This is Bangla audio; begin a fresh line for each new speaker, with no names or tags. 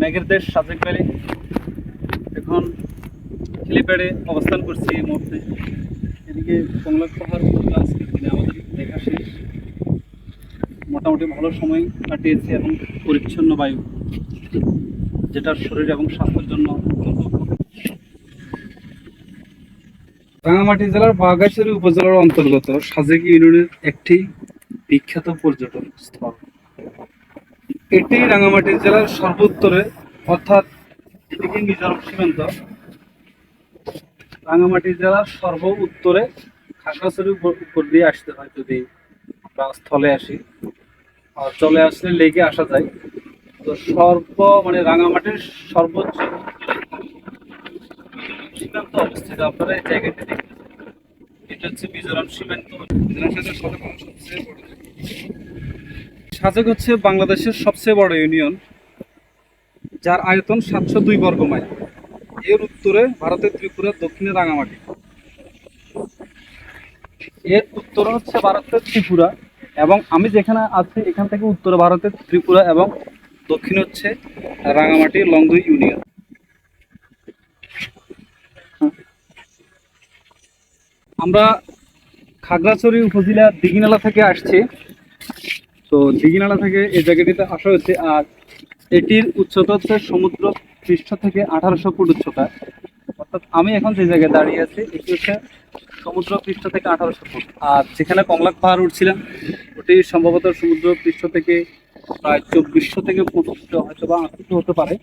মেঘের দেশ সাজেক ভ্যালি। এখন হেলিপ্যাডে অবস্থান করছি এই মুহূর্তে। এদিকে কমলাক পাহাড় আজকের দিনে আমাদের দেখা শেষ। মোটামুটি ভালো সময় কাটিয়েছি এবং পরিচ্ছন্ন বায়ু যেটা শরীর এবং স্বাস্থ্যের জন্য রাঙামাটি জেলার বাঘাইছড়ি উপজেলার অন্তর্গত সাজেক ইউনিয়নের একটি বিখ্যাত পর্যটন স্থল। এটি রাঙামাটি জেলার সর্বোত্তরে, অর্থাৎ এদিকে মিজোরাম সীমান্ত। রাঙামাটি জেলার সর্ব উত্তরে খাগড়াছড়ির উপর দিয়ে আসতে হয় যদি আমরা স্থলে আসি। আর চলে আসলে লেগে আসা যায়। তো সর্ব মানে রাঙামাটির সর্বোচ্চ সীমান্ত অবস্থিত। আপনারা এই জায়গাটি দেখতে এটা হচ্ছে মিজোরাম সীমান্ত। মিজোরাম সবচেয়ে বড় সাজেক হচ্ছে বাংলাদেশের সবচেয়ে বড় ইউনিয়ন, যার আয়তন সাতশো দুই বর্গ মাইল। এর উত্তরে ভারতের ত্রিপুরা, দক্ষিণে রাঙামাটি। এর উত্তরে হচ্ছে ভারতের ত্রিপুরা এবং আমি যেখানে আছি, এখান থেকে উত্তরে ভারতের ত্রিপুরা এবং দক্ষিণ হচ্ছে রাঙামাটি লংদুই ইউনিয়ন। আমরা খাগড়াছড়ি উপজেলা দিঘিনালা থেকে আসছি। তো দিঘিনালা থেকে এই জায়গাটিতে আসা হয়েছে। আর এটির উচ্চতা হচ্ছে সমুদ্র পৃষ্ঠ থেকে আঠারোশো ফুট উচ্চতা। অর্থাৎ আমি এখন যে জায়গায় দাঁড়িয়ে আছি, এটি হচ্ছে সমুদ্র পৃষ্ঠ থেকে আঠারোশো ফুট। আর যেখানে কমলাক পাহাড় উঠছিলাম, ওটি সম্ভবত সমুদ্র পৃষ্ঠ থেকে প্রায় চব্বিশশো থেকে পঁচিশশো হয়তো বা আটশো হতে পারে।